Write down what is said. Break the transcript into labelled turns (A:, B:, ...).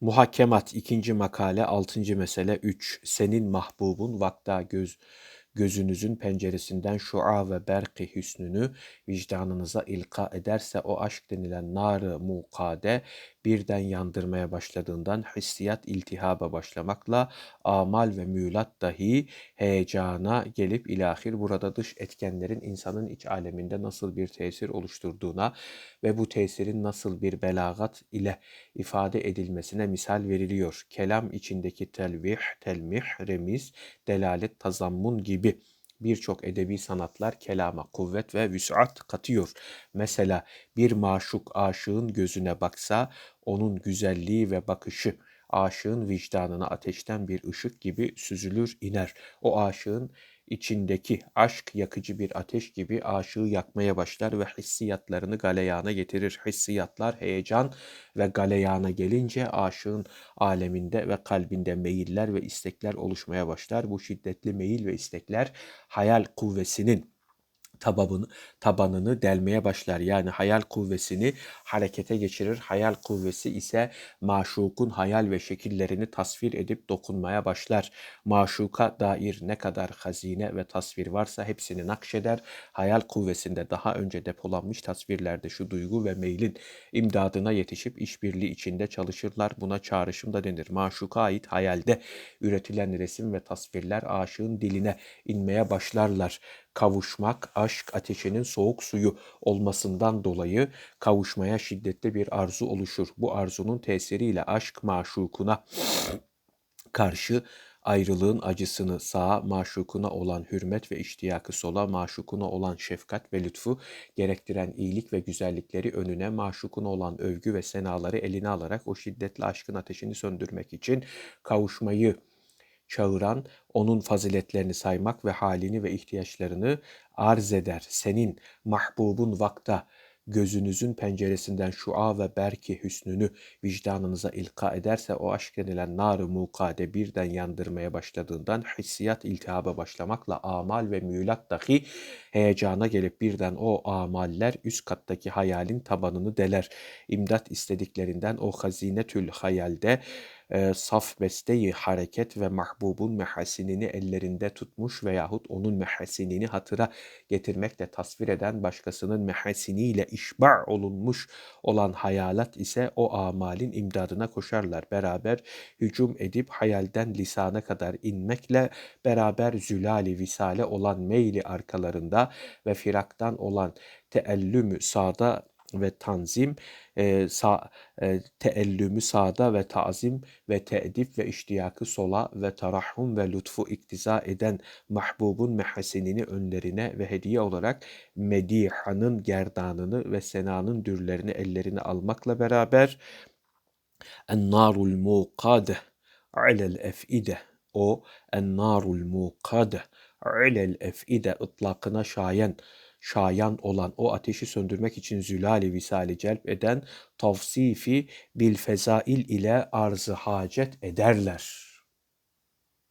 A: Muhakkemat 2. makale 6. mesele 3. Senin mahbubun vakta göz gözünüzün penceresinden şua ve berki hüsnünü vicdanınıza ilka ederse o aşk denilen nar-ı mukade birden yandırmaya başladığından hissiyat iltihaba başlamakla amal ve mülat dahi heyecana gelip ilahir burada dış etkenlerin insanın iç aleminde nasıl bir tesir oluşturduğuna ve bu tesirin nasıl bir belagat ile ifade edilmesine misal veriliyor. Kelam içindeki telvih, telmih, remiz, delalet, tazammun gibi birçok edebi sanatlar kelama kuvvet ve vüsat katıyor. Mesela bir maşuk aşığın gözüne baksa onun güzelliği ve bakışı aşığın vicdanına ateşten bir ışık gibi süzülür iner. O aşığın içindeki aşk yakıcı bir ateş gibi aşığı yakmaya başlar ve hissiyatlarını galeyana getirir. Hissiyatlar heyecan ve galeyana gelince aşığın aleminde ve kalbinde meyiller ve istekler oluşmaya başlar. Bu şiddetli meyil ve istekler hayal kuvvesinin tabanını, tabanını delmeye başlar. Yani hayal kuvvesini harekete geçirir. Hayal kuvvesi ise maşukun hayal ve şekillerini tasvir edip dokunmaya başlar. Maşuka dair ne kadar hazine ve tasvir varsa hepsini nakşeder. Hayal kuvvesinde daha önce depolanmış tasvirlerde şu duygu ve meylin imdadına yetişip işbirliği içinde çalışırlar. Buna çağrışım da denir. Maşuka ait hayalde üretilen resim ve tasvirler aşığın diline inmeye başlarlar kavuşmak aşk ateşinin soğuk suyu olmasından dolayı kavuşmaya şiddetli bir arzu oluşur. Bu arzunun tesiriyle aşk maşukuna karşı ayrılığın acısını sağa, maşukuna olan hürmet ve iştiyakı sola, maşukuna olan şefkat ve lütfu gerektiren iyilik ve güzellikleri önüne, maşukuna olan övgü ve senaları eline alarak o şiddetli aşkın ateşini söndürmek için kavuşmayı çağıran, onun faziletlerini saymak ve halini ve ihtiyaçlarını arz eder. Senin mahbubun vakta gözünüzün penceresinden şua ve berki hüsnünü vicdanınıza ilka ederse o aşk denilen nar-ı mukade birden yandırmaya başladığından hissiyat iltihaba başlamakla amal ve mülat dahi heyecana gelip birden o amaller üst kattaki hayalin tabanını deler. İmdat istediklerinden o hazinetül hayalde e, saf besteyi hareket ve mahbubun mehasinini ellerinde tutmuş veyahut onun mehasinini hatıra getirmekle tasvir eden başkasının mehasiniyle işba olunmuş olan hayalat ise o amalin imdadına koşarlar. Beraber hücum edip hayalden lisana kadar inmekle beraber zülali visale olan meyli arkalarında ve firaktan olan teellümü sağda ve tanzim, e, sa, e, teellümü sağda ve tazim ve teedip ve iştiyakı sola ve tarahhum ve lütfu iktiza eden mahbubun mehasenini önlerine ve hediye olarak medihanın gerdanını ve senanın dürlerini ellerine almakla beraber en-narul muqade alel efide. O en-narul muqade alel efide ıtlakına şayan şayan olan o ateşi söndürmek için zülali visali celp eden tavsifi bil fezail ile arzı hacet ederler.''